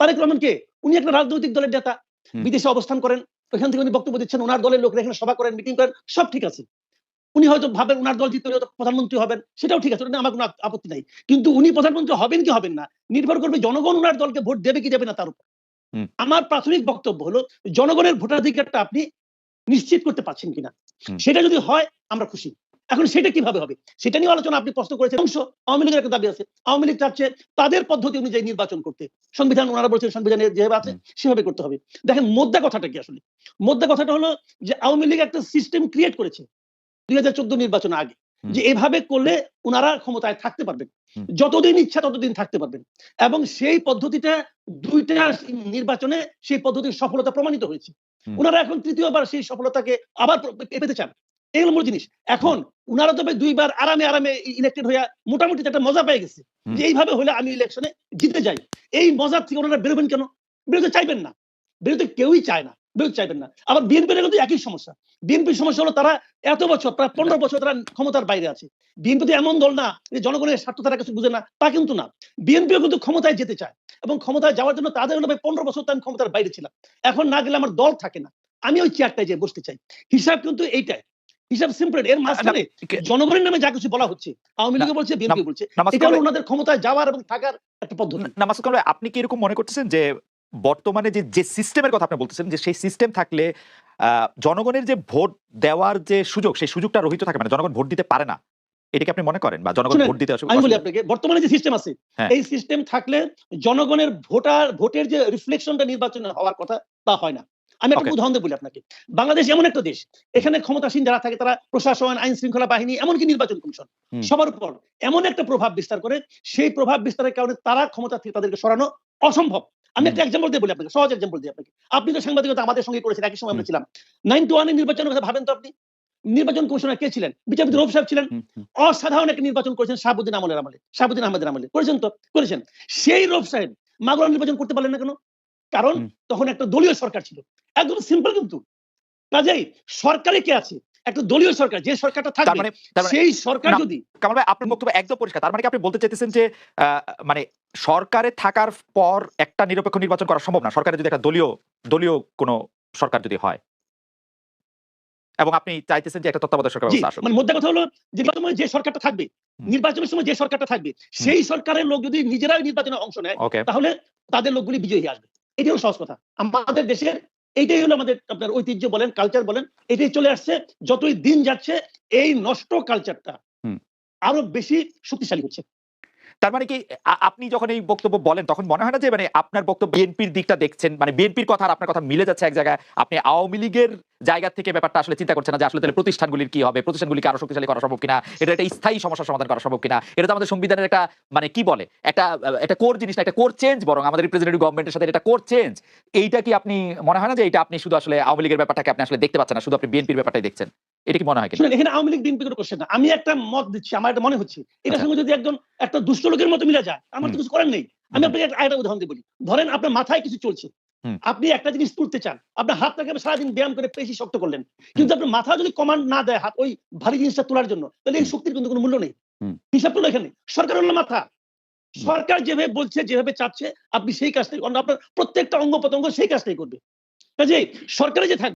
তারেক রহমান কে? উনি একটা রাজনৈতিক দলের নেতা বিদেশে অবস্থান করেন ওইখান থেকে উনি বক্তব্য দিচ্ছেন ওনার দলের লোকরা এখানে সভা করেন মিটিং করেন সব ঠিক আছে। উনি হয়তো ভাবেন উনার দল জিতলে হয়তো প্রধানমন্ত্রী হবেন সেটাও ঠিক আছে ওটা আমার কোনো আপত্তি নাই। কিন্তু উনি প্রধানমন্ত্রী হবেন কি হবেন না নির্ভর করবে জনগণ উনার দলকে ভোট দেবে কি দেবে না তার উপর। আমার প্রাথমিক বক্তব্য হলো জনগণের ভোটাধিকারটা আপনি নিশ্চিত করতে পারছেন কিনা। সেটা যদি হয় আমরা খুশি। এখন সেটা কীভাবে হবে? সেটা নিয়ে আলোচনা আপনি প্রশ্ন করেছেন। অংশ আওয়ামী লীগের একটা দাবি আছে। আওয়ামী লীগ চাচ্ছে তাদের পদ্ধতি অনুযায়ী নির্বাচন করতে। সংবিধান ওনারা বলছেন সংবিধানে যেভাবে আছে সেভাবে করতে হবে। দেখেন মোদ্দা কথাটা কি আসলে? মোদ্দা কথাটা হলো যে আওয়ামী লীগ একটা সিস্টেম ক্রিয়েট করেছে দুই হাজার চোদ্দ নির্বাচন আগে যে এভাবে করলে ওনারা ক্ষমতায় থাকতে পারবেন। যতদিন ইচ্ছা ততদিন থাকতে পারবেন। এবং সেই পদ্ধতিটা দুইটা নির্বাচনে সেই পদ্ধতির সফলতা প্রমাণিত হয়েছে। ওনারা এখন তৃতীয়বার সেই সফলতাকে আবার পেতে চান। এই হলো মূল জিনিস। এখন উনারা তবে দুইবার আরামে আরামে ইলেক্টেড হইয়া মোটামুটি একটা মজা পেয়ে গেছে যে এইভাবে হলে আমি ইলেকশনে জিতে যাই। এই মজার থেকে ওনারা বেরোবেন কেন? বেরোতে চাইবেন না। বেরোতে কেউই চায় না। বেরোতে চাইবেন না। আবার বিএনপির কিন্তু একই সমস্যা। বিএনপির সমস্যা হলো তারা এত বছর প্রায় পনেরো বছর তারা ক্ষমতার বাইরে আছে। বিএনপি তো এমন দল না যে জনগণের স্বার্থ তারা কিছু বুঝে না তা কিন্তু না। বিএনপিও কিন্তু ক্ষমতায় যেতে চায় এবং ক্ষমতায় যাওয়ার জন্য তাদের হলো পনেরো বছর তো আমি ক্ষমতার বাইরে ছিলাম। এখন না গেলে আমার দল থাকে না। আমি ওই চেয়ারটায় যে বসতে চাই। হিসাব কিন্তু এইটাই। হিসাব সিম্পল এর মাঝখানে জনগণের নামে যা কিছু বলা হচ্ছে আওয়ামী লীগও বলছে বিএনপি বলছে এটা হলো ওনাদের ক্ষমতায় যাওয়ার এবং থাকার একটা পদ্ধতি। নামাজ আপনি কি এরকম মনে করতেছেন যে বর্তমানে যে যে সিস্টেমের কথা আপনি বলতেছেন যে সেই সিস্টেম থাকলে জনগণের যে ভোট দেওয়ার যে সুযোগ সেই সুযোগটা রহিত থাকে মানে জনগণ ভোট দিতে পারে না। এটাকে আপনি মনে করেন? বা জনগণ ভোট দিতে আমি বলি আপনাকে বর্তমানে যে সিস্টেম আছে হ্যাঁ। এই সিস্টেম থাকলে জনগণের ভোটার ভোটের যে রিফ্লেকশনটা নির্বাচনে হওয়ার কথা তা হয় না। আমি একটা উদাহরণ বলি আপনাকে। বাংলাদেশ এমন একটা দেশ এখানে ক্ষমতাসীন যারা থাকে তারা প্রশাসন আইন শৃঙ্খলা বাহিনী এমনকি নির্বাচন কমিশন সবার উপর এমন একটা প্রভাব বিস্তার করে সেই প্রভাব বিস্তারের কারণে তারা ক্ষমতা থেকে তাদেরকে সরানো অসম্ভব। আমি একটা এক্সাম্পল দিয়ে বলি আপনাকে সহজ এক্সাম্পল দিই আপনাকে। আপনি তো সাংবাদিকতা আমাদের সঙ্গে করেছেন একই সময় আমরা ছিলাম। নাইন টু ওয়ানের নির্বাচনের কথা ভাবেন তো আপনি? নির্বাচন কমিশনার কে ছিলেন? বিচারপতি রৌফ সাহেব ছিলেন। অসাধারণ একটা নির্বাচন করেছেন শাহাবুদ্দিন আমলের আমলে শাহাবুদ্দিন আহমেদের আমলে। করেছেন তো? করেছেন। সেই রব সাহেব মাগুরা নির্বাচন করতে পারলেন না কেন? কারণ তখন একটা দলীয় সরকার ছিল। একদম সিম্পল কিন্তু। কাজেই সরকারে কে আছে? একটা দলীয় সরকার যে সরকারটা থাকবে মানে মানে সেই সরকার যদি কামাল ভাই আপনার বক্তব্য একদম পরিষ্কার। তার মানে কি আপনি বলতে চাইতেছেন যে মানে সরকারে থাকার পর একটা নিরপেক্ষ নির্বাচন করা সম্ভব না? সরকারে যদি একটা দলীয় দলীয় কোনো সরকার যদি হয়। এবং আপনি চাইতেছেন যে একটা তত্ত্বাবধায়ক সরকার ব্যবস্থা আসুক। মানে মোদ্দা কথা হলো যে যে সরকারটা থাকবে নির্বাচনের সময় যে সরকারটা থাকবে সেই সরকারের লোক যদি নিজেরাই নির্বাচনে অংশ নেয় তাহলে তাদের লোকগুলি বিজয়ী আসবে। হলো সহজ কথা। আমাদের দেশের এইটাই হলো আমাদের আপনার ঐতিহ্য বলেন কালচার বলেন এটাই চলে আসছে। যতই দিন যাচ্ছে এই নষ্ট কালচারটা আরও বেশি শক্তিশালী হচ্ছে। তার মানে কি আপনি যখন এই বক্তব্য বলেন, তখন মনে হয় না যে মানে আপনার বক্তব্য বিএনপির দিকটা দেখছেন? মানে বিএনপির কথা আর আপনার কথা মিলে যাচ্ছে এক জায়গায়। আপনি আওয়ামী লীগের জায়গা থেকে ব্যাপারটা আসলে চিন্তা করছেন না যে আসলে তাহলে প্রতিষ্ঠানগুলির কি হবে? প্রতিষ্ঠানগুলিকে আরও শক্তিশালী করা সম্ভব কিনা? এটা একটা স্থায়ী সমস্যার সমাধান করা সম্ভব কিনা? এটা তো আমাদের সংবিধানের একটা মানে কি বলে? একটা একটা কোর জিনিস একটা কোর চেঞ্জ বরং আমাদের রিপ্রেজেন্টেটিভ গভর্নমেন্টের সাথে এটা কোর চেঞ্জ এইটা কি আপনি, মনে হয় না যে এটা আপনি শুধু আসলে আওয়ামী লীগের ব্যাপারটাকে আপনি আসলে দেখতে পাচ্ছেন না, শুধু আপনি বিএনপির ব্যাপারটাই দেখছেন? এটা কি মনে হয় কিনা? এখানে আওয়ামী লীগ বিএনপি কোনো কোশ্চেন না। আমি একটা মত দিচ্ছি আমার এটা মনে হচ্ছে। এটার আচ্ছা। সঙ্গে যদি একজন একটা দুষ্ট লোকের মতো মিলে যায় আমার তো কিছু করার নেই। আমি আপনাকে একটা উদাহরণ দিয়ে বলি। ধরেন আপনার মাথায় কিছু চলছে। আপনি একটা জিনিস তুলতে চান। আপনার হাতটাকে আপনি সারাদিন ব্যায়াম করে পেশি শক্ত করলেন। কিন্তু আপনার মাথা যদি কমান্ড না দেয় হাত ওই ভারী জিনিসটা তোলার জন্য তাহলে এই শক্তির কিন্তু কোনো মূল্য নেই। হিসাব তো এখানে। সরকার হলো মাথা। সরকার যেভাবে বলছে যেভাবে চাচ্ছে আপনি সেই কাজটাই আপনার প্রত্যেকটা অঙ্গ প্রত্যঙ্গ সেই কাজটাই করবে। কাজে সরকারে যে থাকবে